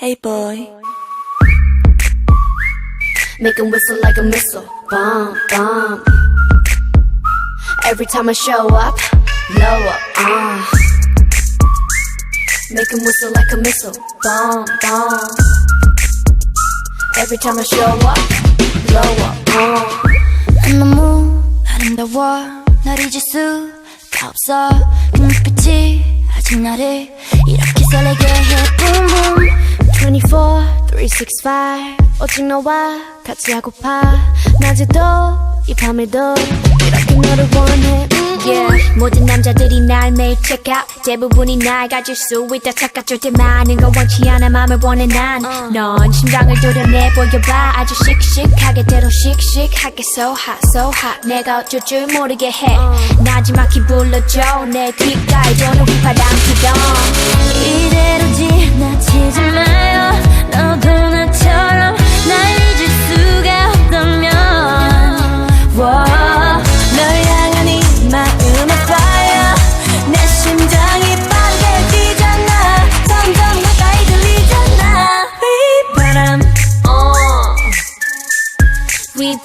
Hey boy. Make 'em whistle like a missile. Bomb, bomb. Every time I show up, blow up, uh. Make 'em whistle like a missile. Bomb, bomb. Every time I show up, blow up, uh. 너무 아름다워 널 잊을 수가 없어 그 눈빛이 아직 나를 이렇게 설레게 해 Boom boom 24, 365 오직 너와 같이 하고파. 낮에도 이 밤에도 이렇게 너를 원해. 음, Yeah. 모든 남자들이 날 매일 check out. 대부분이 날 가질 수 있다 착각 절대 많은 건 원치 않아. 맘을 원해 난넌 심장을 도려내 보여봐. 아주 씩씩하게 대로 씩씩하게 so hot so hot. 내가 어쩔 줄 모르게 해. 나지막히 불러줘. 내 귓가에 도는 휘파람 피던. 이대로 지나치지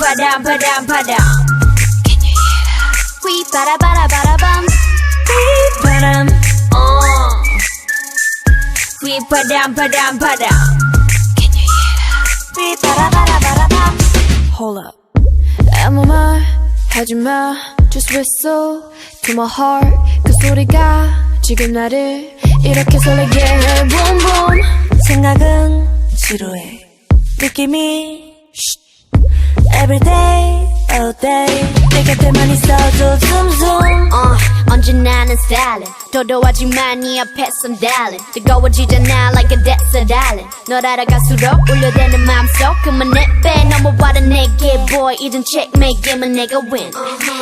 바람 바람 바람 휘바라바라바라밤 휘바람 어. 휘바람 바람 바람 휘바라바라바라밤 Hold up. 아무 말 하지마 Just whistle to my heart? 그 소리가 지금 나를 이렇게 설레게 해. Boom boom. 생각은 지루해. 느낌이 Every day, all day. 내 곁에만 있어도 zoom. 어, 언제나 는 silent 도도하지만 네 앞에선 darling. 뜨거워지잖아 like a desert island 널 알아갈수록 울려대는 맘속 그만 내빼 넘어와라 내게 boy 이젠 checkmate 게임은 내가 win.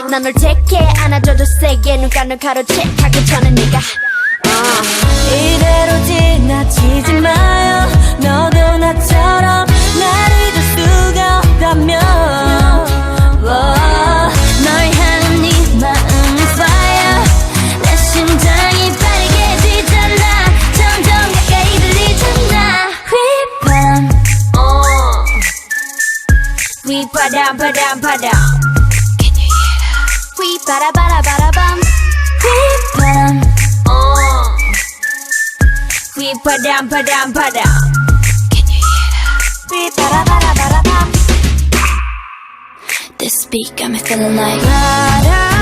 난널 택해 안아줘도 세게 눈가 널 가로채 가기 전에 네가 휘바람 바람 바람 휘바라바라바라밤 휘바람 어. 휘바람 바람 바람 휘바라바라바라밤. This beat got me feeling like 바람